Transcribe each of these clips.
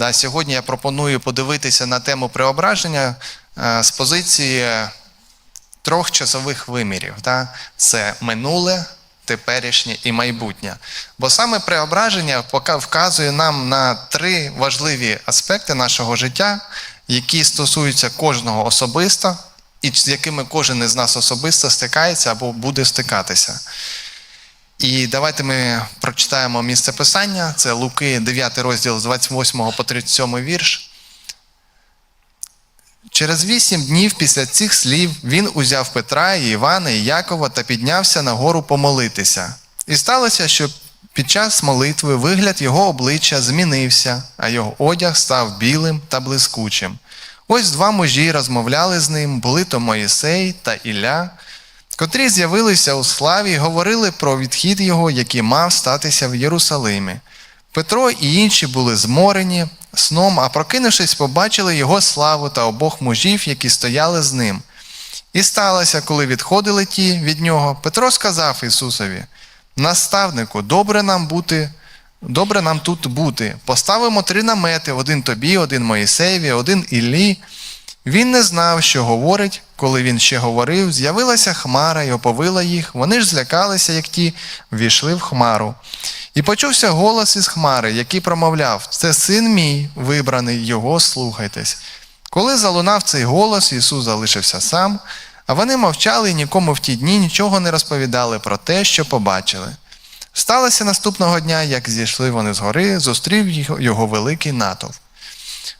Да, сьогодні я пропоную подивитися на тему преображення е, з позиції трьох часових вимірів. Да? Це минуле, теперішнє і майбутнє. Бо саме преображення вказує нам на три важливі аспекти нашого життя, які стосуються кожного особисто, і з якими кожен із нас особисто стикається або буде стикатися. І давайте ми прочитаємо місце писання. Це Луки, 9 розділ з 28 по 37 вірш. Через вісім днів після цих слів він узяв Петра, Івана і Якова та піднявся на гору помолитися. І сталося, що під час молитви вигляд його обличчя змінився, а його одяг став білим та блискучим. Ось два мужі розмовляли з ним, були то Моїсей та Ілля, котрі з'явилися у славі і говорили про відхід його, який мав статися в Єрусалимі. Петро і інші були зморені сном, а прокинувшись, побачили його славу та обох мужів, які стояли з ним. І сталося, коли відходили ті від нього, Петро сказав Ісусові: Наставнику, добре нам бути, добре нам тут бути. Поставимо три намети: один тобі, один Моїсеєві, один Іллі. Він не знав, що говорить. Коли він ще говорив, з'явилася хмара і оповила їх. Вони ж злякалися, як ті, ввійшли в хмару. І почувся голос із хмари, який промовляв: Це син мій, вибраний, його слухайтесь. Коли залунав цей голос, Ісус залишився сам, а вони мовчали і нікому в ті дні нічого не розповідали про те, що побачили. Сталося наступного дня, як зійшли вони з гори, зустрів його великий натовп.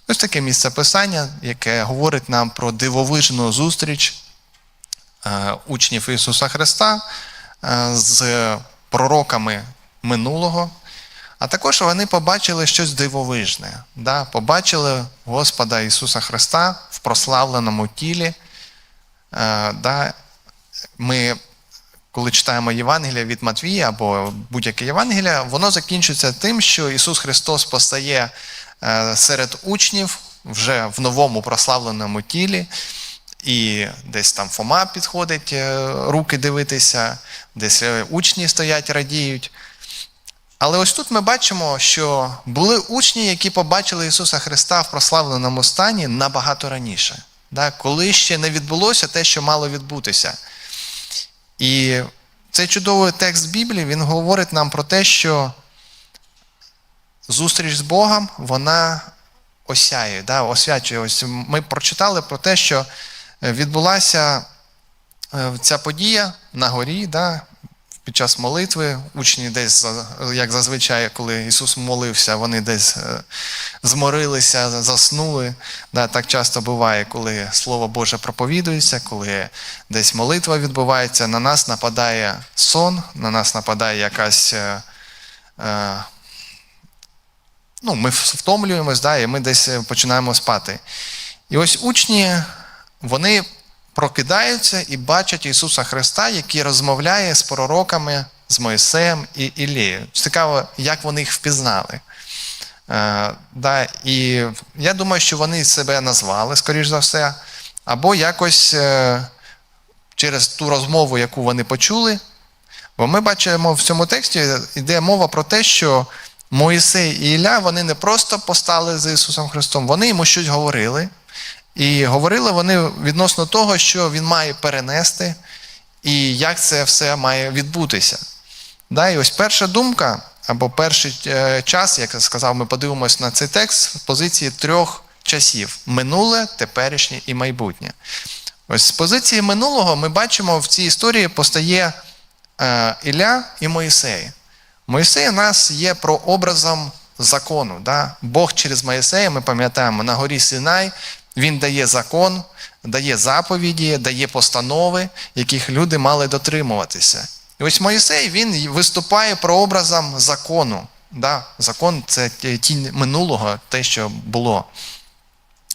Ось таке місце писання, яке говорить нам про дивовижну зустріч е, учнів Ісуса Христа е, з пророками минулого. А також вони побачили щось дивовижне. Да? Побачили Господа Ісуса Христа в прославленому тілі. Е, Да? Ми, коли читаємо Євангелія від Матвія або будь-яке Євангелія, воно закінчується тим, що Ісус Христос постає е, серед учнів вже в новому прославленому тілі. І десь там Фома підходить е, руки дивитися, десь е, учні стоять, радіють. Але ось тут ми бачимо, що були учні, які побачили Ісуса Христа в прославленому стані набагато раніше, коли ще не відбулося те, що мало відбутися. І цей чудовий текст Біблії він говорить нам про те, що зустріч з Богом, вона осяє, да, освячує. Ось ми прочитали про те, що відбулася е, ця подія на горі, да, під час молитви. Учні десь, як зазвичай, коли Ісус молився, вони десь е, зморилися, заснули. Так часто буває, коли Слово Боже проповідується, коли десь молитва відбувається, на нас нападає сон, на нас нападає якась. е, е, ну, ми втомлюємось, да, і ми десь починаємо спати. І ось учні, вони прокидаються і бачать Ісуса Христа, який розмовляє з пророками, з Моїсеєм і Ілією. Цікаво, як вони їх впізнали. Е, да, і я думаю, що вони себе назвали, скоріш за все, або якось е, через ту розмову, яку вони почули. Бо ми бачимо в цьому тексті, йде мова про те, що Моїсей і Ілля вони не просто постали за Ісусом Христом, вони йому щось говорили. І говорили вони відносно того, що він має перенести, і як це все має відбутися. Да, і ось перша думка, або перший е, час, як я сказав, ми подивимось на цей текст з позиції трьох часів: минуле, теперішнє і майбутнє. Ось з позиції минулого ми бачимо в цій історії постає е, Ілля і Моїсей. Моїсей у нас є прообразом закону. Да? Бог через Моїсея, ми пам'ятаємо, на горі Синай він дає закон, дає заповіді, дає постанови, яких люди мали дотримуватися. І ось Моїсей він виступає прообразом закону. Да? Закон це тінь минулого, те, що було.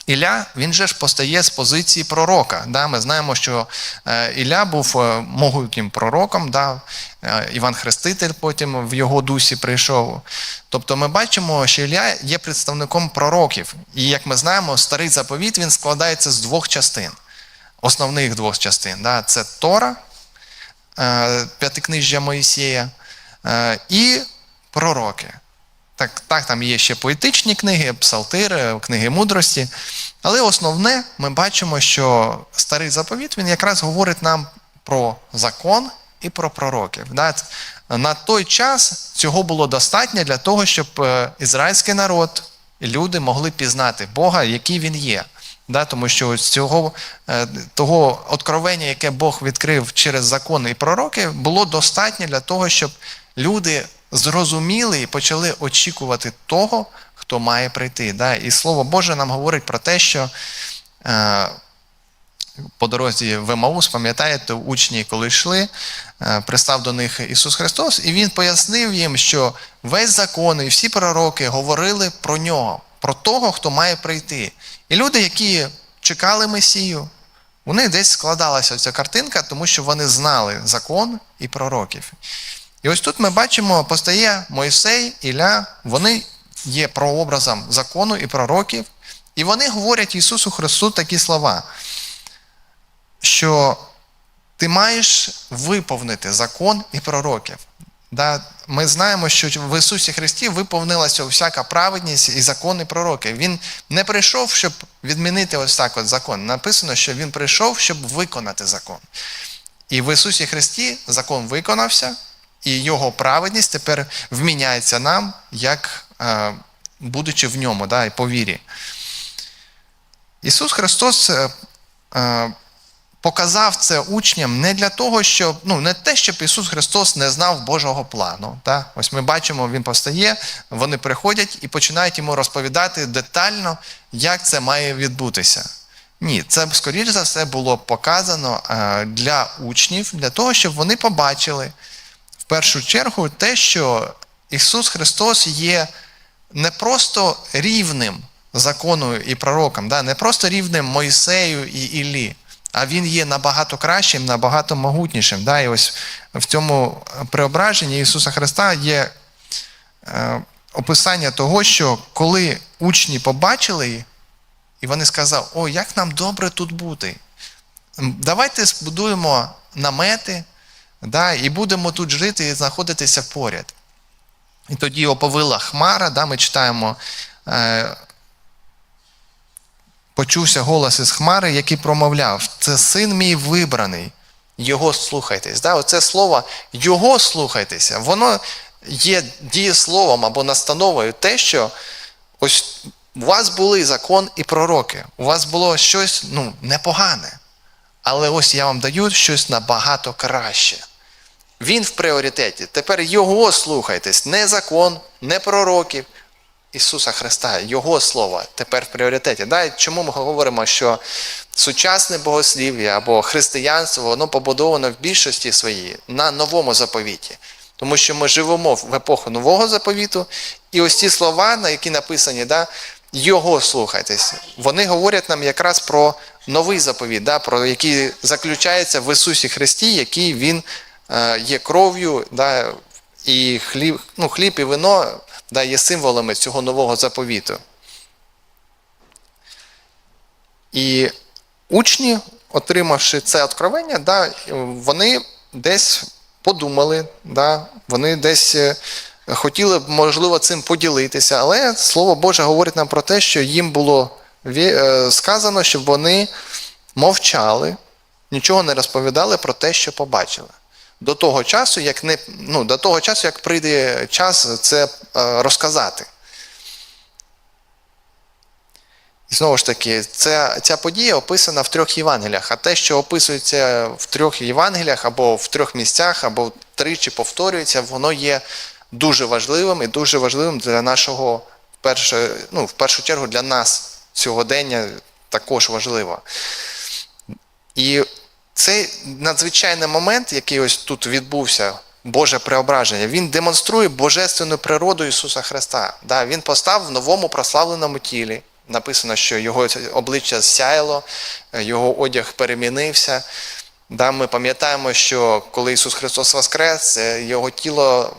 Ілля, він же ж постає з позиції пророка. Да? Ми знаємо, що е, Ілля був е, могутнім пророком, да? е, Іван Хреститель потім в його дусі прийшов. Тобто ми бачимо, що Ілля є представником пророків. І як ми знаємо, старий заповіт він складається з двох частин, основних двох частин. Да? Це Тора, п'ятикнижжя Моїсея, е, і пророки. Так, так, там є ще поетичні книги, псалтири, книги мудрості. Але основне, ми бачимо, що старий заповіт він якраз говорить нам про закон і про пророків. На той час цього було достатньо для того, щоб е, ізраїльський народ люди могли пізнати Бога, який він є. Тому що ось цього е, того откровення, яке Бог відкрив через закони і пророки, було достатньо для того, щоб люди зрозуміли і почали очікувати того, хто має прийти. Да? І Слово Боже нам говорить про те, що е, по дорозі в Емаус, пам'ятаєте, учні, коли йшли, е, пристав до них Ісус Христос, і Він пояснив їм, що весь закон і всі пророки говорили про нього, про того, хто має прийти. І люди, які чекали Месію, у них десь складалася ця картинка, тому що вони знали закон і пророків. І ось тут ми бачимо, постає Мойсей, Ілля, вони є прообразом закону і пророків, і вони говорять Ісусу Христу такі слова, що ти маєш виповнити закон і пророків. Ми знаємо, що в Ісусі Христі виповнилася всяка праведність і закон і пророки. Він не прийшов, щоб відмінити ось так от закон. Написано, що Він прийшов, щоб виконати закон. І в Ісусі Христі закон виконався, і Його праведність тепер вміняється нам, як е, будучи в ньому, да, і по вірі. Ісус Христос е, е, показав це учням не для того, щоб ну не те, щоб Ісус Христос не знав Божого плану. Та? Ось ми бачимо, Він постає, вони приходять і починають йому розповідати детально, як це має відбутися. Ні, це, скоріш за все, було показано для учнів, для того, щоб вони побачили в першу чергу те, що Ісус Христос є не просто рівним закону і пророкам, да? не просто рівним Мойсею і Іллі, а Він є набагато кращим, набагато могутнішим. Да? І ось в цьому преображенні Ісуса Христа є е, описання того, що коли учні побачили, і вони сказали, о, як нам добре тут бути. Давайте збудуємо намети да, і будемо тут жити і знаходитися поряд. І тоді оповила Хмара, да, ми читаємо, е, почувся голос із Хмари, який промовляв: Це син мій вибраний, його слухайтесь. Да, Оце слово Його слухайтеся, воно є дієсловом або настановою те, що ось у вас були закон і пророки, у вас було щось ну, непогане. Але ось я вам даю щось набагато краще. Він в пріоритеті. Тепер Його слухайтесь, не закон, не пророків. Ісуса Христа, Його Слово тепер в пріоритеті. Да? Чому ми говоримо, що сучасне богослів'я або християнство воно побудовано в більшості своїй на новому заповіті? Тому що ми живемо в епоху нового заповіту, і ось ці слова, на які написані, да, його слухайтесь, вони говорять нам якраз про новий заповіт, да, про який заключається в Ісусі Христі, який Він е, є кров'ю, да, і хліб, ну, хліб і вино да, є символами цього нового заповіту. І учні, отримавши це откровення, да, вони десь подумали, да, вони десь хотіли б, можливо, цим поділитися, але Слово Боже говорить нам про те, що їм було сказано, щоб вони мовчали, нічого не розповідали про те, що побачили. До того часу, як не, ну, до того часу, як прийде час це розказати. І знову ж таки, ця, ця подія описана в трьох Євангеліях, а те, що описується в трьох Євангеліях, або в трьох місцях, або тричі повторюється, воно є дуже важливим і дуже важливим для нашого, перше, ну, в першу чергу, для нас сьогодення також важливо. І цей надзвичайний момент, який ось тут відбувся, Боже преображення, він демонструє божественну природу Ісуса Христа. Да, Він постав в новому прославленому тілі. Написано, що його обличчя сяяло, його одяг перемінився. Да, Ми пам'ятаємо, що коли Ісус Христос воскрес, його тіло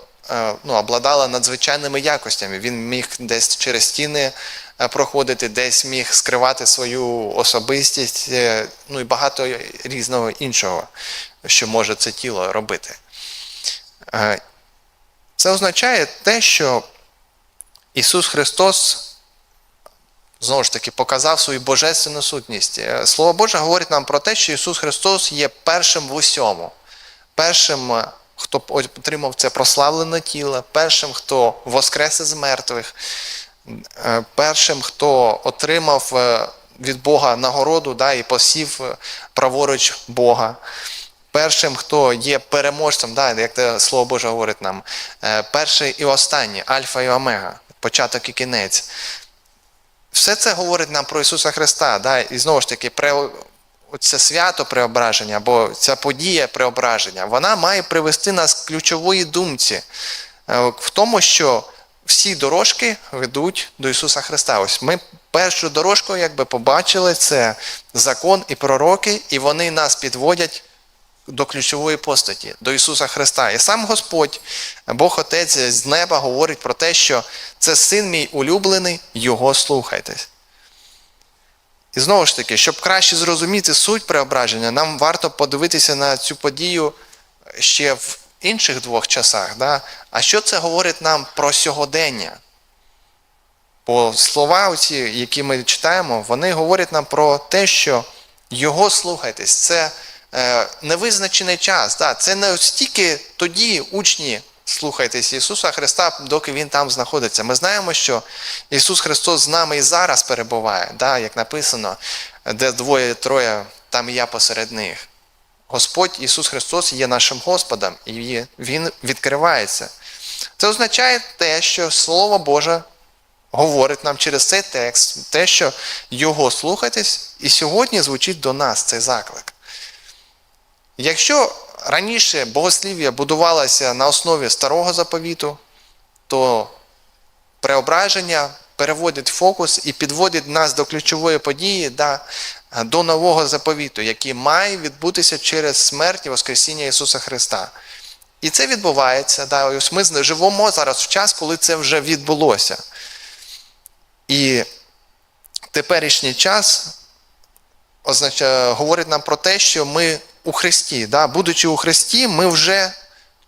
ну, обладало надзвичайними якостями. Він міг десь через стіни проходити, десь міг скривати свою особистість, ну і багато різного іншого, що може це тіло робити. Це означає те, що Ісус Христос знову ж таки показав свою божественну сутність. Е, Слово Боже говорить нам про те, що Ісус Христос є першим в усьому, першим, е, хто отримав це прославлене тіло, першим, хто воскрес із мертвих, е, першим, хто отримав е, від Бога нагороду да, і посів е, праворуч Бога. Першим, хто є переможцем, да, як Слово Боже говорить нам, е, перший і останній, Альфа і Омега, початок і кінець. Все це говорить нам про Ісуса Христа. Да? І знову ж таки, пре... це свято преображення, або ця подія преображення, вона має привести нас к ключової думці е, в тому, що всі дорожки ведуть до Ісуса Христа. Ось ми першу дорожку якби побачили, це закон і пророки, і вони нас підводять до ключової постаті, до Ісуса Христа. І сам Господь, Бог Отець з неба говорить про те, що це син мій улюблений, його слухайтесь. І знову ж таки, щоб краще зрозуміти суть преображення, нам варто подивитися на цю подію ще в інших двох часах. Да? А що це говорить нам про сьогодення? Бо слова, оці, які ми читаємо, вони говорять нам про те, що його слухайтесь. Це е, невизначений час. Да? Це не стільки тоді учні слухайтесь Ісуса Христа, доки Він там знаходиться. Ми знаємо, що Ісус Христос з нами і зараз перебуває, да? як написано, де двоє-троє, там і я посеред них. Господь Ісус Христос є нашим Господом, і Він відкривається. Це означає те, що Слово Боже говорить нам через цей текст, те, що Його слухайтесь, і сьогодні звучить до нас цей заклик. Якщо раніше богослів'я будувалося на основі старого заповіту, то преображення переводить фокус і підводить нас до ключової події, да, до нового заповіту, який має відбутися через смерть і Воскресіння Ісуса Христа. І це відбувається. Да, ось Ми живемо зараз в час, коли це вже відбулося. І теперішній час означає, говорить нам про те, що ми у Христі. Да? Будучи у Христі, ми вже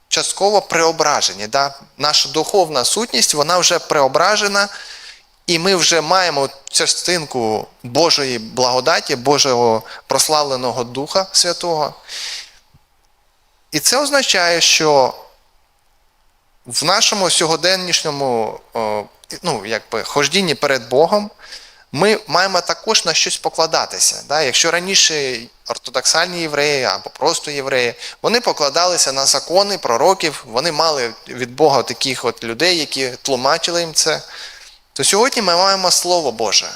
частково преображені. Да? Наша духовна сутність вона вже преображена, і ми вже маємо частинку Божої благодаті, Божого прославленого Духа Святого. І це означає, що в нашому сьогоденнішньому ну, якби, хождінні перед Богом ми маємо також на щось покладатися. Да? Якщо раніше ортодоксальні євреї або просто євреї, вони покладалися на закони пророків, вони мали від Бога таких от людей, які тлумачили їм це, то сьогодні ми маємо Слово Боже,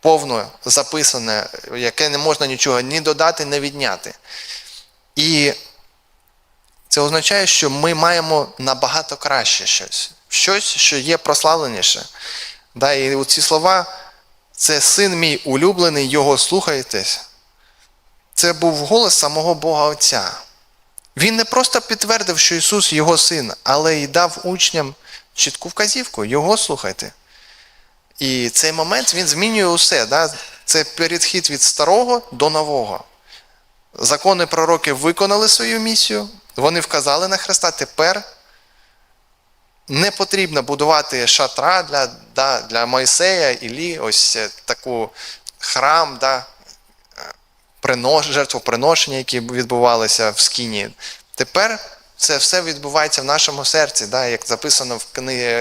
повно записане, яке не можна нічого ні додати, ні відняти. І це означає, що ми маємо набагато краще щось, щось, що є прославленіше. Да, І ці слова, це син мій улюблений, його слухайтесь. Це був голос самого Бога Отця. Він не просто підтвердив, що Ісус його син, але й дав учням чітку вказівку, його слухайте. І цей момент він змінює усе. Да? Це перехід від старого до нового. Закони пророки виконали свою місію, вони вказали на Христа. Тепер не потрібно будувати шатра для да, для Мойсея Іллі, ось таку храм, да, принос, жертвоприношення, які відбувалися в Скіні. Тепер це все відбувається в нашому серці, да, як записано в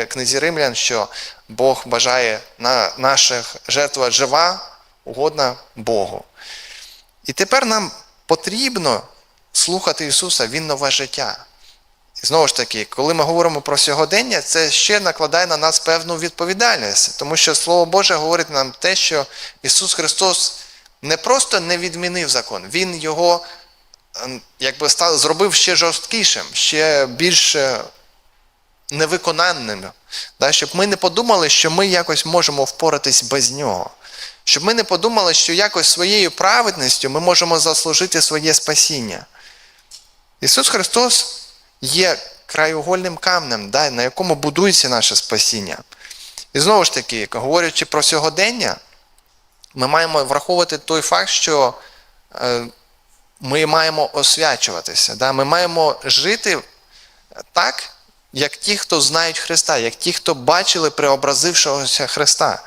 книзі, Римлян, що Бог бажає на наших жертва жива, угодна Богу. І тепер нам потрібно слухати Ісуса, Він нове життя. І знову ж таки, коли ми говоримо про сьогодення, це ще накладає на нас певну відповідальність, тому що Слово Боже говорить нам те, що Ісус Христос не просто не відмінив закон, Він його якби став, зробив ще жорсткішим, ще більш невиконанним. Да? Щоб ми не подумали, що ми якось можемо впоратись без нього. Щоб ми не подумали, що якось своєю праведністю ми можемо заслужити своє спасіння. Ісус Христос є краєугольним камнем, да, на якому будується наше спасіння. І знову ж таки, говорячи про сьогодення, ми маємо враховувати той факт, що е, ми маємо освячуватися. Да? Ми маємо жити так, як ті, хто знають Христа, як ті, хто бачили преобразившогося Христа.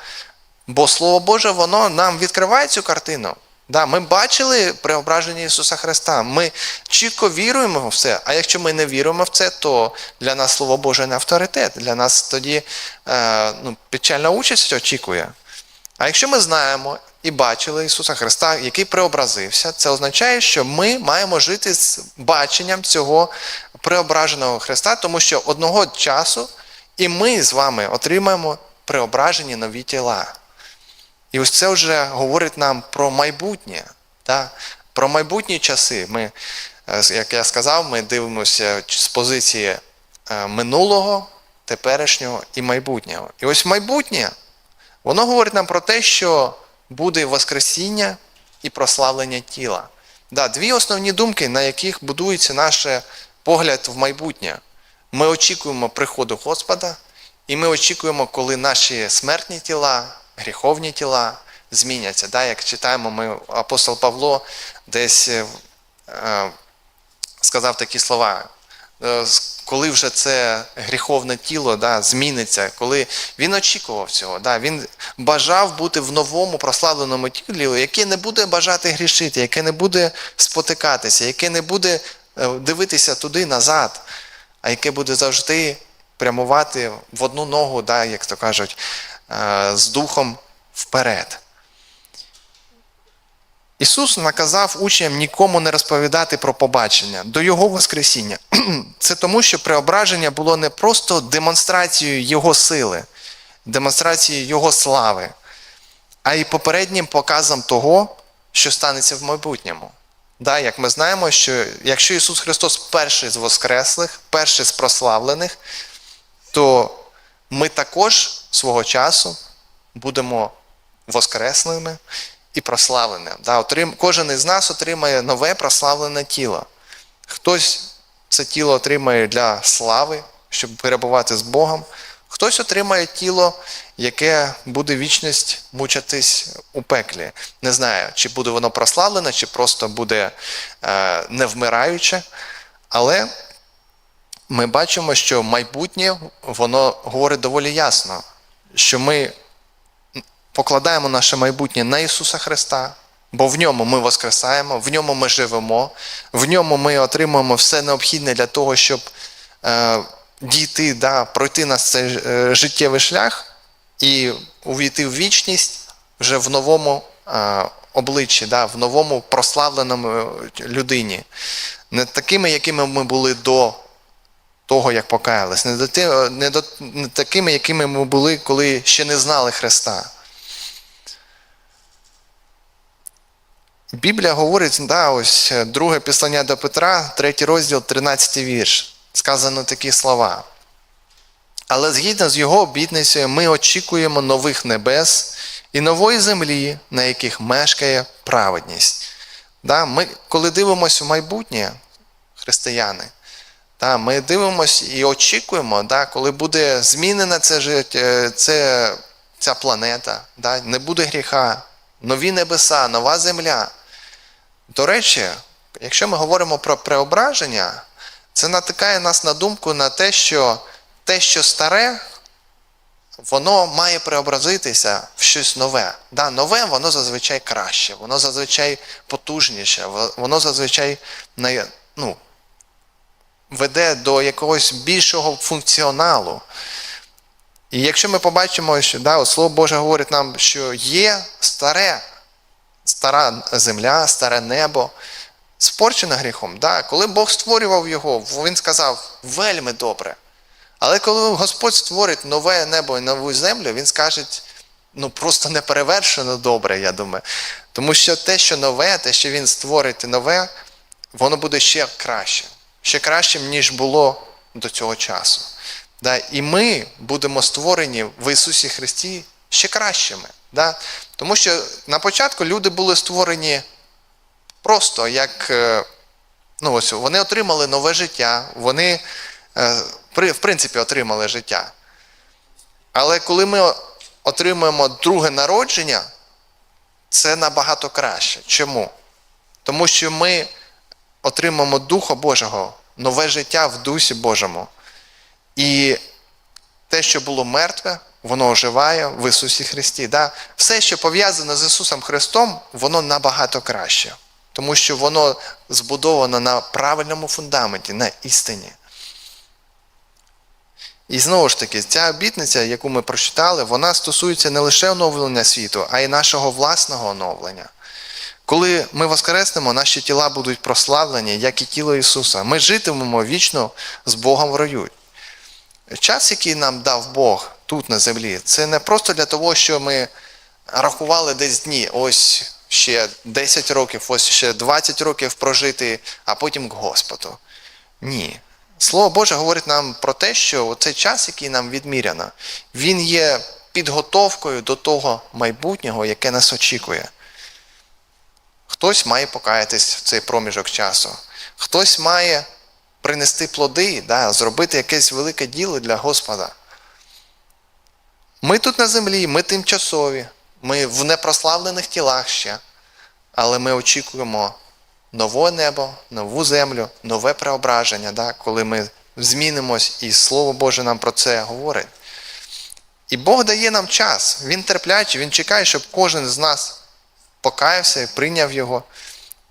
Бо Слово Боже, воно нам відкриває цю картину. Да, ми бачили преображення Ісуса Христа. Ми чітко віруємо в це. А якщо ми не віруємо в це, то для нас Слово Боже не авторитет. Для нас тоді е, ну, печальна участь очікує. А якщо ми знаємо і бачили Ісуса Христа, який преобразився, це означає, що ми маємо жити з баченням цього преображеного Христа, тому що одного часу і ми з вами отримаємо преображені нові тіла. І ось це вже говорить нам про майбутнє, та? про майбутні часи. Ми, е, як я сказав, ми дивимося з позиції е, минулого, теперішнього і майбутнього. І ось майбутнє, воно говорить нам про те, що буде Воскресіння і прославлення тіла. Да, дві основні думки, на яких будується наш погляд в майбутнє. Ми очікуємо приходу Господа, і ми очікуємо, коли наші смертні тіла, гріховні тіла зміняться. Да, як читаємо, ми апостол Павло десь е, е, сказав такі слова. Е, коли вже це гріховне тіло да, зміниться, коли він очікував цього, да, він бажав бути в новому прославленому тілі, яке не буде бажати грішити, яке не буде спотикатися, яке не буде е, дивитися туди назад, а яке буде завжди прямувати в одну ногу, да, як то кажуть, е, з духом вперед. Ісус наказав учням нікому не розповідати про побачення до Його Воскресіння. Це тому, що преображення було не просто демонстрацією Його сили, демонстрацією Його слави, а й попереднім показом того, що станеться в майбутньому. Да, Як ми знаємо, що якщо Ісус Христос перший з Воскреслих, перший з прославлених, то ми також свого часу будемо воскресленими і прославленим. Да, отрим, Кожен із нас отримає нове прославлене тіло. Хтось це тіло отримає для слави, щоб перебувати з Богом. Хтось отримає тіло, яке буде вічність мучитись у пеклі. Не знаю, чи буде воно прославлене, чи просто буде е, невмираюче. Але ми бачимо, що майбутнє воно говорить доволі ясно, що ми покладаємо наше майбутнє на Ісуса Христа, бо в ньому ми воскресаємо, в ньому ми живемо, в ньому ми отримуємо все необхідне для того, щоб е, дійти, да, пройти на цей е, життєвий шлях і увійти в вічність вже в новому е, обличчі, да, в новому прославленому людині. Не такими, якими ми були до. Того, як покаялись, не, до, не, до, не такими, якими ми були, коли ще не знали Христа. Біблія говорить, да, ось е, друге післання до Петра, третій розділ, 13 вірш. Сказано такі слова. Але згідно з його обітницею, ми очікуємо нових небес і нової землі, на яких мешкає праведність. Да, ми, коли дивимося в майбутнє, християни, да, ми дивимося і очікуємо, да, коли буде змінена це, життя, це, ця планета, да, не буде гріха, нові небеса, нова земля. До речі, якщо ми говоримо про преображення, це натикає нас на думку на те, що те, що старе, воно має преобразитися в щось нове. Да, нове, воно зазвичай краще, воно зазвичай потужніше, воно зазвичай ну, веде до якогось більшого функціоналу. І якщо ми побачимо, що да, Слово Боже говорить нам, що є старе, стара земля, старе небо, спорчене гріхом. Да, Коли Бог створював його, Він сказав вельми добре. Але коли Господь створить нове небо і нову землю, Він скаже, ну просто неперевершено добре, я думаю. Тому що те, що нове, те, що Він створить нове, воно буде ще краще. Ще кращим, ніж було до цього часу. Да? І ми будемо створені в Ісусі Христі ще кращими. Да? Тому що на початку люди були створені просто як е, ну ось вони отримали нове життя, вони е, в принципі отримали життя. Але коли ми отримуємо друге народження, це набагато краще. Чому? Тому що ми отримаємо Духа Божого, нове життя в Дусі Божому. І те, що було мертве, воно оживає в Ісусі Христі. Да? Все, що пов'язане з Ісусом Христом, воно набагато краще. Тому що воно збудовано на правильному фундаменті, на істині. І знову ж таки, ця обітниця, яку ми прочитали, вона стосується не лише оновлення світу, а й нашого власного оновлення. Коли ми воскреснемо, наші тіла будуть прославлені, як і тіло Ісуса. Ми житимемо вічно з Богом в раю. Час, який нам дав Бог тут на землі, це не просто для того, що ми рахували десь дні, ось ще 10 років, ось ще 20 років прожити, а потім к Господу. Ні. Слово Боже говорить нам про те, що цей час, який нам відміряно, він є підготовкою до того майбутнього, яке нас очікує. Хтось має покаятись в цей проміжок часу, хтось має принести плоди, да, зробити якесь велике діло для Господа. Ми тут на землі, ми тимчасові, ми в непрославлених тілах ще, але ми очікуємо нове небо, нову землю, нове преображення, да, коли ми змінимось, і Слово Боже нам про це говорить. І Бог дає нам час, Він терплячий, Він чекає, щоб кожен з нас покаявся прийняв Його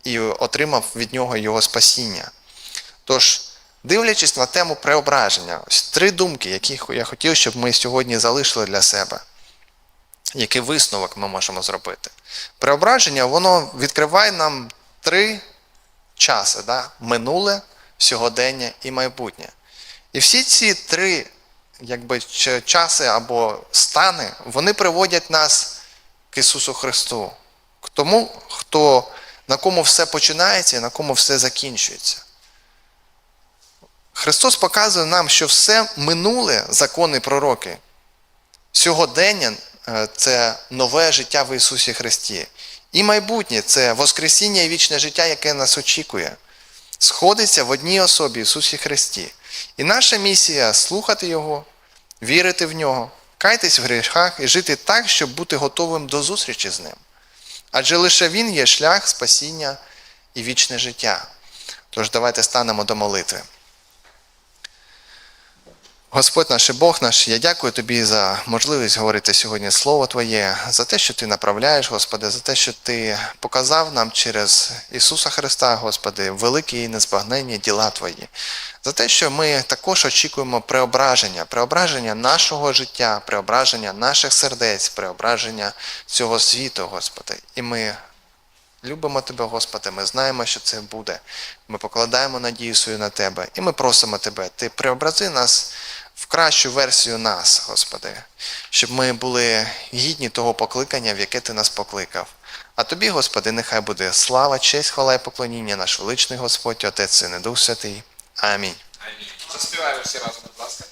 і отримав від нього Його спасіння. Тож, дивлячись на тему преображення, ось три думки, які я хотів, щоб ми сьогодні залишили для себе. Який висновок ми можемо зробити? Преображення, воно відкриває нам три часи: да? минуле, сьогодення і майбутнє. І всі ці три якби, часи або стани, вони приводять нас к Ісусу Христу, к тому, хто, на кому все починається і на кому все закінчується. Христос показує нам, що все минуле закони пророки. Сьогодення е, це нове життя в Ісусі Христі. І майбутнє це Воскресіння і вічне життя, яке нас очікує. Сходиться в одній особі Ісусі Христі. І наша місія слухати Його, вірити в Нього, кайтесь в гріхах і жити так, щоб бути готовим до зустрічі з Ним. Адже лише Він є шлях спасіння і вічне життя. Тож давайте станемо до молитви. Господь наш і Бог наш, я дякую Тобі за можливість говорити сьогодні Слово Твоє, за те, що Ти направляєш, Господи, за те, що Ти показав нам через Ісуса Христа, Господи, великі і незбагненні діла Твої, за те, що ми також очікуємо преображення, преображення нашого життя, преображення наших сердець, преображення цього світу, Господи. І ми Любимо Тебе, Господи, ми знаємо, що це буде. Ми покладаємо надію свою на Тебе, і ми просимо Тебе, Ти преобрази нас в кращу версію нас, Господи, щоб ми були гідні того покликання, в яке Ти нас покликав. А Тобі, Господи, нехай буде слава, честь, хвала і поклоніння, наш величний Господь, Отець Син і Дух Святий. Амінь. Заспіваємо всі разом, будь ласка.